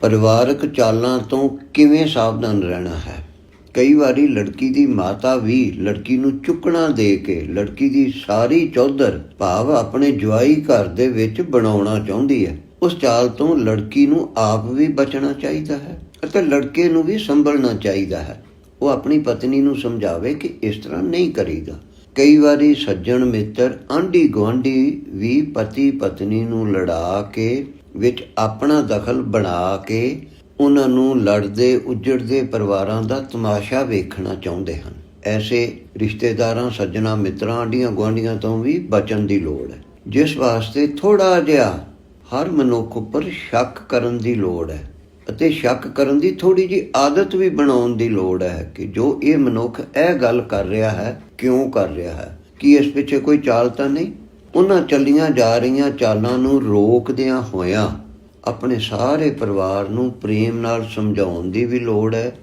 ਪਰਿਵਾਰਕ ਚਾਲਾਂ ਤੋਂ ਕਿਵੇਂ ਸਾਵਧਾਨ ਰਹਿਣਾ ਹੈ? ਕਈ ਵਾਰੀ ਲੜਕੀ ਦੀ ਮਾਤਾ ਵੀ ਲੜਕੀ ਨੂੰ ਚੁੱਕਣਾ ਦੇ ਕੇ ਲੜਕੀ ਦੀ ਸਾਰੀ ਚੌਧਰ ਭਾਵ ਆਪਣੇ ਜਵਾਈ ਘਰ ਦੇ ਵਿੱਚ ਬਣਾਉਣਾ ਚਾਹੁੰਦੀ ਹੈ। ਉਸ ਚਾਲ ਤੋਂ ਲੜਕੀ ਨੂੰ ਆਪ ਵੀ ਬਚਣਾ ਚਾਹੀਦਾ ਹੈ ਅਤੇ ਲੜਕੇ ਨੂੰ ਵੀ ਸੰਭਲਣਾ ਚਾਹੀਦਾ ਹੈ। ਉਹ ਆਪਣੀ ਪਤਨੀ ਨੂੰ ਸਮਝਾਵੇ ਕਿ ਇਸ ਤਰ੍ਹਾਂ ਨਹੀਂ ਕਰੀਦਾ। ਕਈ ਵਾਰੀ ਸੱਜਣ ਮਿੱਤਰ ਆਂਢੀ ਗੁਆਂਢੀ ਵੀ ਪਤੀ ਪਤਨੀ ਨੂੰ ਲੜਾ ਕੇ ਵਿੱਚ ਆਪਣਾ ਦਖਲ ਬਣਾ ਕੇ ਉਹਨਾਂ ਨੂੰ ਲੜਦੇ, ਉੱਜੜਦੇ ਪਰਿਵਾਰਾਂ ਦਾ ਤਮਾਸ਼ਾ ਵੇਖਣਾ ਚਾਹੁੰਦੇ ਹਨ। ਐਸੇ ਰਿਸ਼ਤੇਦਾਰਾਂ, ਸੱਜਣਾ, ਮਿੱਤਰਾਂ, ਆਂਢੀਆਂ ਗੁਆਂਢੀਆਂ ਤੋਂ ਵੀ ਬਚਣ ਦੀ ਲੋੜ ਹੈ। ਜਿਸ ਵਾਸਤੇ ਥੋੜਾ ਜਿਹਾ ਹਰ ਮਨੁੱਖ ਉੱਪਰ ਸ਼ੱਕ ਕਰਨ ਦੀ ਲੋੜ ਹੈ ਅਤੇ ਸ਼ੱਕ ਕਰਨ ਦੀ ਥੋੜੀ ਜੀ ਆਦਤ ਵੀ ਬਣਾਉਣ ਦੀ ਲੋੜ ਹੈ ਕਿ ਜੋ ਇਹ ਮਨੁੱਖ ਇਹ ਗੱਲ ਕਰ ਰਿਹਾ ਹੈ, ਕਿਉਂ ਕਰ ਰਿਹਾ ਹੈ? ਕੀ ਇਸ ਪਿੱਛੇ ਕੋਈ ਚਾਲ ਤਾਂ ਨਹੀਂ? ਉਹਨਾਂ ਚੱਲੀਆਂ ਜਾ ਰਹੀਆਂ ਚਾਲਾਂ ਨੂੰ ਰੋਕਦਿਆਂ ਹੋਇਆਂ ਆਪਣੇ ਸਾਰੇ ਪਰਿਵਾਰ ਨੂੰ ਪ੍ਰੇਮ ਨਾਲ ਸਮਝਾਉਣ ਦੀ ਵੀ ਲੋੜ ਹੈ।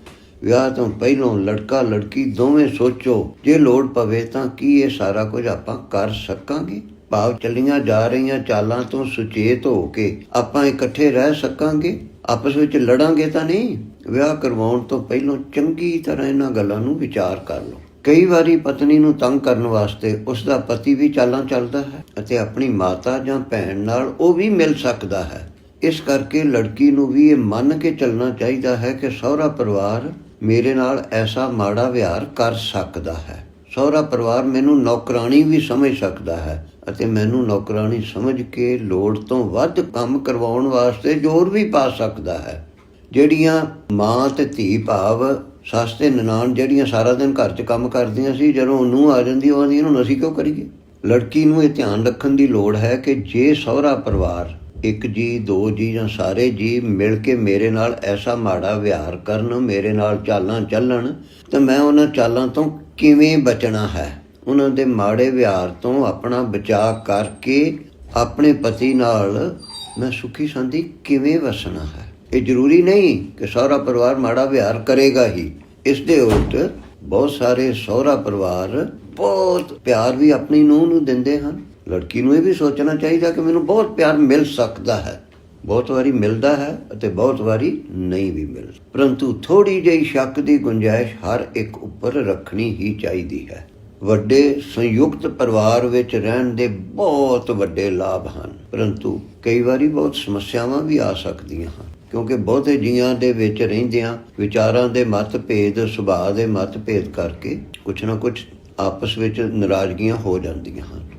ਵਿਆਹ ਤੋਂ ਪਹਿਲਾਂ ਲੜਕਾ ਲੜਕੀ ਦੋਵੇਂ ਸੋਚੋ, ਜੇ ਲੋੜ ਪਵੇ ਤਾਂ ਕੀ ਇਹ ਸਾਰਾ ਕੁਝ ਆਪਾਂ ਕਰ ਸਕਾਂਗੇ? ਭਾਵ ਚੱਲੀਆਂ ਜਾ ਰਹੀਆਂ ਚਾਲਾਂ ਤੋਂ ਸੁਚੇਤ ਹੋ ਕੇ ਆਪਾਂ ਇਕੱਠੇ ਰਹਿ ਸਕਾਂਗੇ? ਆਪਸ ਵਿੱਚ ਲੜਾਂਗੇ ਤਾਂ ਨਹੀਂ? ਵਿਆਹ ਕਰਵਾਉਣ ਤੋਂ ਪਹਿਲਾਂ ਚੰਗੀ ਤਰ੍ਹਾਂ ਇਹਨਾਂ ਗੱਲਾਂ ਨੂੰ ਵਿਚਾਰ ਕਰ ਲਓ। ਕਈ ਵਾਰੀ ਪਤਨੀ ਨੂੰ ਤੰਗ ਕਰਨ ਵਾਸਤੇ ਉਸ ਦਾ ਪਤੀ ਵੀ ਚਾਲਾਂ ਚੱਲਦਾ ਹੈ ਅਤੇ ਆਪਣੀ ਮਾਤਾ ਜਾਂ ਭੈਣ ਨਾਲ ਉਹ ਵੀ ਮਿਲ ਸਕਦਾ ਹੈ। ਇਸ ਕਰਕੇ ਲੜਕੀ ਨੂੰ ਵੀ ਇਹ ਮੰਨ ਕੇ ਚੱਲਣਾ ਚਾਹੀਦਾ ਹੈ ਕਿ ਸਹੁਰਾ ਪਰਿਵਾਰ ਮੇਰੇ ਨਾਲ ਐਸਾ ਮਾੜਾ ਵਿਹਾਰ ਕਰ ਸਕਦਾ ਹੈ। ਸਹੁਰਾ ਪਰਿਵਾਰ ਮੈਨੂੰ ਨੌਕਰਾਨੀ ਵੀ ਸਮਝ ਸਕਦਾ ਹੈ ਅਤੇ ਮੈਨੂੰ ਨੌਕਰਾਨੀ ਸਮਝ ਕੇ ਲੋੜ ਤੋਂ ਵੱਧ ਕੰਮ ਕਰਵਾਉਣ ਵਾਸਤੇ ਜ਼ੋਰ ਵੀ ਪਾ ਸਕਦਾ ਹੈ। ਜਿਹੜੀਆਂ ਮਾਂ ਤੇ ਧੀ ਭਾਵ ਸੱਸ ਤੇ ਨਨਾਣ ਜਿਹੜੀਆਂ ਸਾਰਾ ਦਿਨ ਘਰ 'ਚ ਕੰਮ ਕਰਦੀਆਂ ਸੀ, ਜਦੋਂ ਉਹਨੂੰ ਆ ਜਾਂਦੀ, ਉਹ ਆਂਦੀ, ਇਹਨੂੰ ਅਸੀਂ ਕਿਉਂ ਕਰੀਏ? ਲੜਕੀ ਨੂੰ ਇਹ ਧਿਆਨ ਰੱਖਣ ਦੀ ਲੋੜ ਹੈ ਕਿ ਜੇ ਸਹੁਰਾ ਪਰਿਵਾਰ, ਇੱਕ ਜੀ, ਦੋ ਜੀ ਜਾਂ ਸਾਰੇ ਜੀ ਮਿਲ ਕੇ ਮੇਰੇ ਨਾਲ ਐਸਾ ਮਾੜਾ ਵਿਹਾਰ ਕਰਨ, ਮੇਰੇ ਨਾਲ ਚਾਲਾਂ ਚੱਲਣ, ਤਾਂ ਮੈਂ ਉਹਨਾਂ ਚਾਲਾਂ ਤੋਂ ਕਿਵੇਂ ਬਚਣਾ ਹੈ? ਉਹਨਾਂ ਦੇ ਮਾੜੇ ਵਿਹਾਰ ਤੋਂ ਆਪਣਾ ਬਚਾਅ ਕਰਕੇ ਆਪਣੇ ਪਤੀ ਨਾਲ ਮੈਂ ਸੁਖੀ ਸੰਦੀ ਕਿਵੇਂ ਵਸਣਾ ਹੈ? ਇਹ ਜ਼ਰੂਰੀ ਨਹੀਂ ਕਿ ਸਹੁਰਾ ਪਰਿਵਾਰ ਮਾੜਾ ਵਿਹਾਰ ਕਰੇਗਾ ਹੀ। ਇਸ ਦੇ ਉਲਟ ਬਹੁਤ ਸਾਰੇ ਸਹੁਰਾ ਪਰਿਵਾਰ ਬਹੁਤ ਪਿਆਰ ਵੀ ਆਪਣੀ ਨੂੰਹ ਨੂੰ ਦਿੰਦੇ ਹਨ। ਲੜਕੀ ਨੂੰ ਇਹ ਵੀ ਸੋਚਣਾ ਚਾਹੀਦਾ ਕਿ ਮੈਨੂੰ ਬਹੁਤ ਪਿਆਰ ਮਿਲ ਸਕਦਾ ਹੈ। ਬਹੁਤ ਵਾਰੀ ਮਿਲਦਾ ਹੈ ਅਤੇ ਬਹੁਤ ਵਾਰੀ ਨਹੀਂ ਵੀ ਮਿਲਦਾ ਪਰੰਤੂ ਥੋੜੀ ਜਿਹੀ ਸ਼ੱਕ ਦੀ ਗੁੰਜਾਇਸ਼ ਹਰ ਇੱਕ ਉੱਪਰ ਰੱਖਣੀ ਹੀ ਚਾਹੀਦੀ ਹੈ। ਵੱਡੇ ਸੰਯੁਕਤ ਪਰਿਵਾਰ ਵਿੱਚ ਰਹਿਣ ਦੇ ਬਹੁਤ ਵੱਡੇ ਲਾਭ ਹਨ। ਪਰੰਤੂ ਕਈ ਵਾਰੀ ਬਹੁਤ ਸਮੱਸਿਆਵਾਂ ਵੀ ਆ ਸਕਦੀਆਂ ਹਨ। ਕਿਉਂਕਿ ਬਹੁਤੇ ਜੀਆਂ ਦੇ ਵਿੱਚ ਰਹਿੰਦਿਆਂ ਵਿਚਾਰਾਂ ਦੇ ਮਤਭੇਦ, ਸੁਭਾਅ ਦੇ ਮਤਭੇਦ ਕਰਕੇ ਕੁਛ ਨਾ ਕੁਛ ਆਪਸ ਵਿੱਚ ਨਾਰਾਜ਼ਗੀਆਂ ਹੋ ਜਾਂਦੀਆਂ ਹਨ।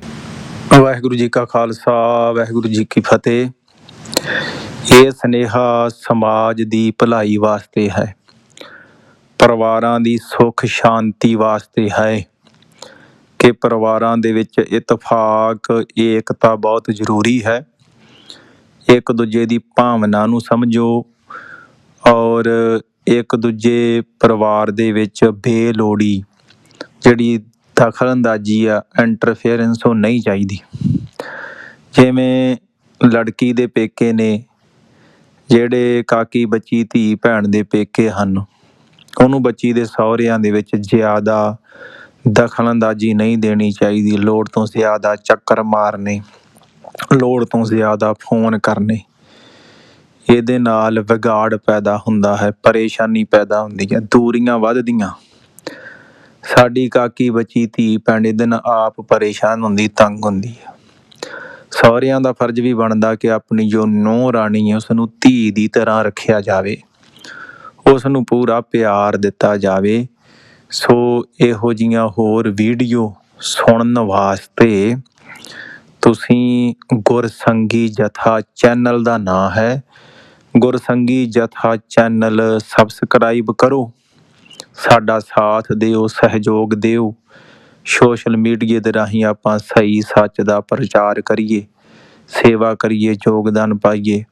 ਵਾਹਿਗੁਰੂ ਜੀ ਕਾ ਖਾਲਸਾ, ਵਾਹਿਗੁਰੂ ਜੀ ਕੀ ਫਤਿਹ। ਇਹ ਸਨੇਹਾ ਸਮਾਜ ਦੀ ਭਲਾਈ ਵਾਸਤੇ ਹੈ। ਪਰਿਵਾਰਾਂ ਦੀ ਸੁੱਖ ਸ਼ਾਂਤੀ ਵਾਸਤੇ ਹੈ। ਕਿ ਪਰਿਵਾਰਾਂ ਦੇ ਵਿੱਚ ਇਤਫਾਕ, ਏਕਤਾ ਬਹੁਤ ਜ਼ਰੂਰੀ ਹੈ। ਇੱਕ ਦੂਜੇ ਦੀ ਭਾਵਨਾ ਨੂੰ ਸਮਝੋ ਔਰ ਇੱਕ ਦੂਜੇ ਪਰਿਵਾਰ ਦੇ ਵਿੱਚ ਬੇਲੋੜੀ ਜਿਹੜੀ ਦਖਲਅੰਦਾਜ਼ੀ ਆ ਇੰਟਰਫੇਰੈਂਸ ਉਹ ਨਹੀਂ ਚਾਹੀਦੀ। ਜਿਵੇਂ ਲੜਕੀ ਦੇ ਪੇਕੇ ਨੇ, ਜਿਹੜੇ ਕਾਕੀ ਬੱਚੀ, ਧੀ ਭੈਣ ਦੇ ਪੇਕੇ ਹਨ, ਉਹਨੂੰ ਬੱਚੀ ਦੇ ਸਹੁਰਿਆਂ ਦੇ ਵਿੱਚ ਜ਼ਿਆਦਾ ਦਖਲਅੰਦਾਜ਼ੀ ਨਹੀਂ ਦੇਣੀ ਚਾਹੀਦੀ, ਲੋੜ ਤੋਂ ਜ਼ਿਆਦਾ ਚੱਕਰ ਮਾਰਨੇ। ਲੋੜ ਤੋਂ ਜ਼ਿਆਦਾ ਫੋਨ ਕਰਨੇ। ਇਹਦੇ ਨਾਲ ਵਿਗਾੜ ਪੈਦਾ ਹੁੰਦਾ ਹੈ, ਪਰੇਸ਼ਾਨੀ ਪੈਦਾ ਹੁੰਦੀ ਹੈ, ਦੂਰੀਆਂ ਵੱਧਦੀਆਂ। ਸਾਡੀ ਕਾਕੀ ਬੱਚੀ ਧੀ ਭੈਣ ਦਿਨ ਆਪ ਪਰੇਸ਼ਾਨ ਹੁੰਦੀ, ਤੰਗ ਹੁੰਦੀ ਹੈ। ਸਹੁਰਿਆਂ ਦਾ ਫਰਜ਼ ਵੀ ਬਣਦਾ ਕਿ ਆਪਣੀ ਜੋ ਨੂੰਹ ਰਾਣੀ ਹੈ ਉਸ ਨੂੰ ਧੀ ਦੀ ਤਰ੍ਹਾਂ ਰੱਖਿਆ ਜਾਵੇ। ਉਸ ਨੂੰ ਪੂਰਾ ਪਿਆਰ ਦਿੱਤਾ ਜਾਵੇ। ਸੋ ਇਹੋ ਜੀਆਂ ਹੋਰ ਵੀਡੀਓ ਸੁਣਨ ਵਾਸਤੇ ਤੁਸੀਂ ਗੁਰਸੰਗੀ ਜਥਾ ਚੈਨਲ ਦਾ ਨਾਂ ਹੈ। ਗੁਰਸੰਗੀ ਜਥਾ ਚੈਨਲ ਸਬਸਕ੍ਰਾਈਬ ਕਰੋ। ਸਾਡਾ ਸਾਥ ਦਿਓ, ਸਹਿਯੋਗ ਦਿਓ। ਸੋਸ਼ਲ ਮੀਡੀਆ ਦੇ ਰਾਹੀਂ ਆਪਾਂ ਸਹੀ, ਸੱਚ ਦਾ ਪ੍ਰਚਾਰ ਕਰੀਏ। ਸੇਵਾ ਕਰੀਏ, ਯੋਗਦਾਨ ਪਾਈਏ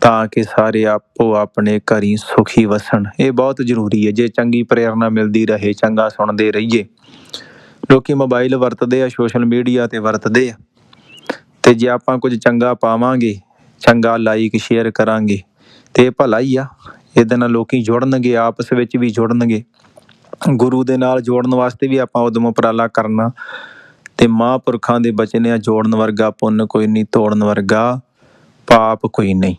ਤਾਂ ਕਿ ਸਾਰੇ ਆਪੋ ਆਪਣੇ ਘਰੀ ਸੁਖੀ ਵਸਣ। ਇਹ ਬਹੁਤ ਜ਼ਰੂਰੀ ਹੈ। ਜੇ ਚੰਗੀ ਪ੍ਰੇਰਣਾ ਮਿਲਦੀ ਰਹੇ, ਚੰਗਾ ਸੁਣਦੇ ਰਹੀਏ। ਲੋਕੀ ਮੋਬਾਈਲ ਵਰਤਦੇ ਆ, ਸੋਸ਼ਲ ਮੀਡੀਆ ਤੇ ਵਰਤਦੇ ਆ। ਤੇ ਜੇ ਆਪਾਂ ਕੁਝ ਚੰਗਾ ਪਾਵਾਂਗੇ, ਚੰਗਾ ਲਾਈਕ ਸ਼ੇਅਰ ਕਰਾਂਗੇ, ਤੇ ਇਹ ਭਲਾ ਹੀ ਆ। ਇਹਦੇ ਨਾਲ ਲੋਕੀ ਜੁੜਨਗੇ, ਆਪਸ ਵਿੱਚ ਵੀ ਜੁੜਨਗੇ। ਗੁਰੂ ਦੇ ਨਾਲ ਜੋੜਨ ਵਾਸਤੇ ਵੀ ਆਪਾਂ ਉਦਮ ਉਪਰਾਲਾ ਕਰਨਾ। ਤੇ ਮਹਾਂਪੁਰਖਾਂ ਦੇ ਬਚਨਿਆਂ ਜੋੜਨ ਵਰਗਾ ਪੁੰਨ ਕੋਈ ਨਹੀਂ, ਤੋੜਨ ਵਰਗਾ ਪਾਪ ਕੋਈ ਨਹੀਂ।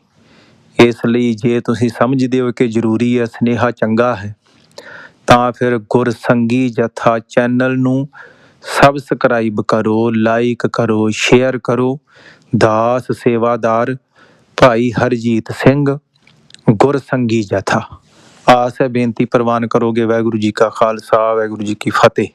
ਇਸ ਲਈ ਜੇ ਤੁਸੀਂ ਸਮਝਦੇ ਹੋ ਕਿ ਜ਼ਰੂਰੀ ਹੈ, ਸਨੇਹਾ ਚੰਗਾ ਹੈ, ਤਾਂ ਫਿਰ ਗੁਰਸੰਗੀ ਜਥਾ ਚੈਨਲ ਨੂੰ ਸਬਸਕ੍ਰਾਈਬ ਕਰੋ, ਲਾਈਕ ਕਰੋ, ਸ਼ੇਅਰ ਕਰੋ। ਦਾਸ ਸੇਵਾਦਾਰ ਭਾਈ ਹਰਜੀਤ ਸਿੰਘ, ਗੁਰਸੰਗੀ ਜਥਾ। ਆਸ ਹੈ ਬੇਨਤੀ ਪ੍ਰਵਾਨ ਕਰੋਗੇ। ਵਾਹਿਗੁਰੂ ਜੀ ਕਾ ਖਾਲਸਾ, ਵਾਹਿਗੁਰੂ ਜੀ ਕੀ ਫਤਿਹ।